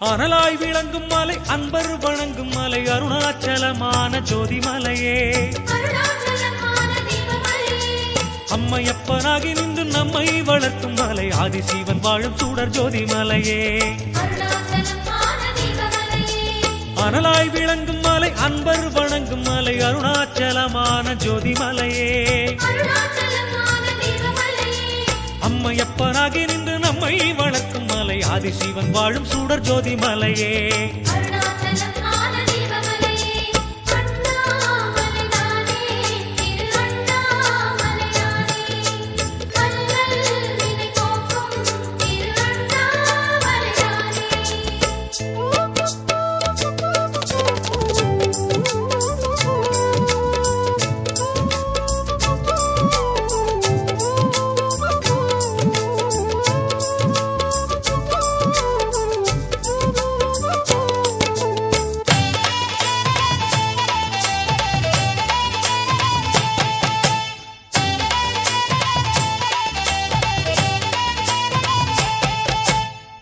அனலாய் விளங்கும் மலை அன்பர் வணங்கும் மலை அருணாச்சலமான அருணாச்சலமான தீபமலையே அம்மையப்பனாகி நின்று நம்மை வளர்க்கும் மலை ஆதிசிவன் வாழும் சூடர் ஜோதிமலையே. அருணாச்சலமான தீபமலையே அனலாய் விளங்கும் மலை அன்பர் வணங்கும் மலை அருணாச்சலமான ஜோதிமலையே. அருணாச்சலமான தீபமலையே அம்மையப்பனாகி நின்று நம்மை வளர்க்கும் மலை ஆதிசிவன் வாழும் சூடர் ஜோதிமலையே அருணாச்சலமான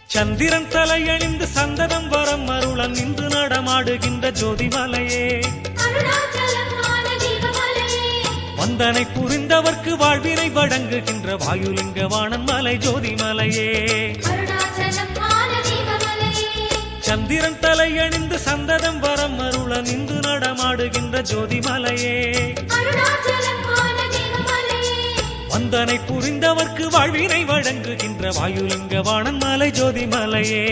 சந்திரன் தலையணிந்து சந்தனம் வரம் அருளன் நின்று நடமாடுகின்ற ஜோதிமலையே. வந்தனை புரிந்தவர்க்கு வாழ்வினை வழங்குகின்ற வாயுலிங்க வாணன் மலை ஜோதிமலையே. சந்திரன் தலையணிந்து சந்தனம் வரம் அருள நின்று நடமாடுகின்ற ஜோதிமலையே. அந்தனை புரிந்தவர்க்கு வாழ்வினை வழங்குகின்ற வாயுலிங்க வாணன் மலை ஜோதி மலையே